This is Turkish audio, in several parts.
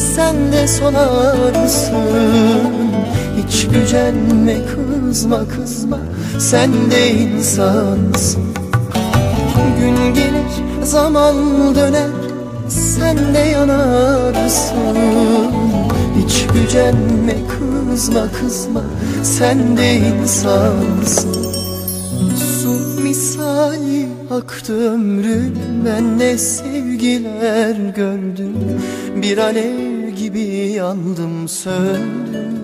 sen de solarsın Hiç gücenme kızma kızma. Sen de insansın. Gün gelir zaman döner. Sen de yanarsın. Hiç gücenme kızma kızma. Sen de insansın. Su misali aktı ömrüm Ben ne sevgiler gördüm. Bir alev yandım söndüm.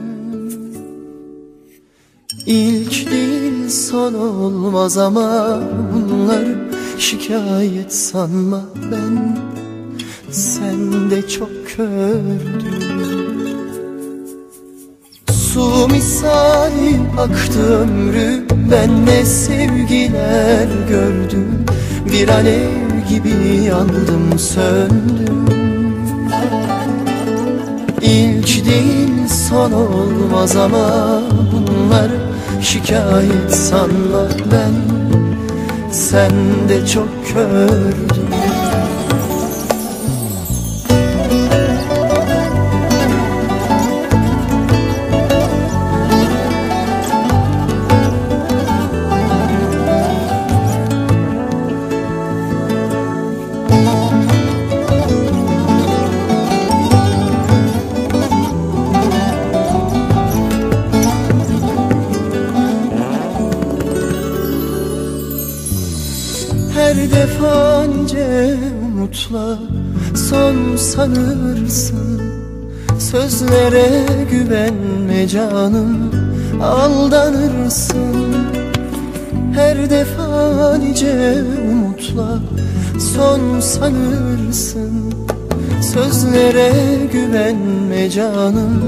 İlk değil son olmaz ama bunları şikayet sanma ben. Sen de çok kördün. Su misali aktı ömrüm Ben ne sevgiler gördüm. Bir alev gibi yandım söndüm İlk değil son olmaz ama Bunları şikayet sanma. Ben Sen de çok kördün Her defa nice umutla son sanırsın. Sözlere güvenme canım aldanırsın. Her defa nice umutla son sanırsın. Sözlere güvenme canım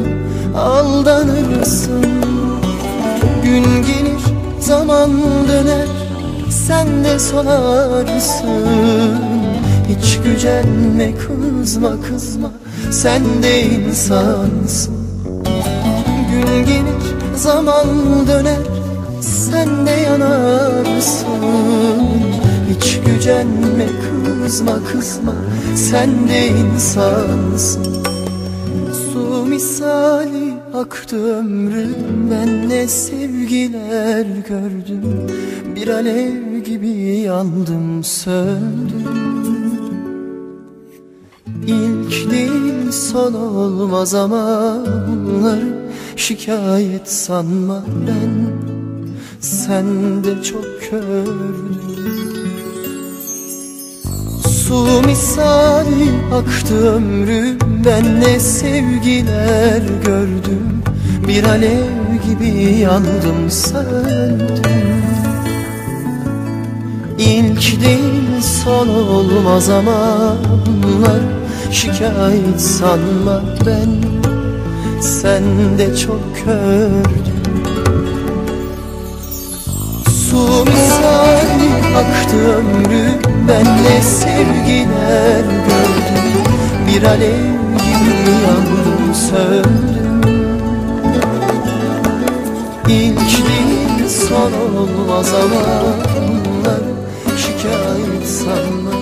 aldanırsın. Gün gelir zaman döner sen de solarsın Hiç gücenme kızma kızma. Sen de insansın. Gün gelir zaman döner. Sen de yanarsın Hiç gücenme kızma kızma. Sen de insansın. Su misali aktı ömrüm. Ben ne sevgiler gördüm. Bir alev gibi yandım söndüm. İlk değil son olmaz ama Bunları şikayet sanma. Ben Sen de çok kördün Su misali aktı ömrüm Ben ne sevgiler gördüm. Bir alev gibi yandım söndüm İlk değil son olmaz ama Bunlar şikayet sanma ben. Sen de çok kördün Su misali aktı ömrüm Ben ne sevgiler gördüm Bir alev gibi yandım söndüm İlk değil son olmaz ama Bunlar şikayet sanma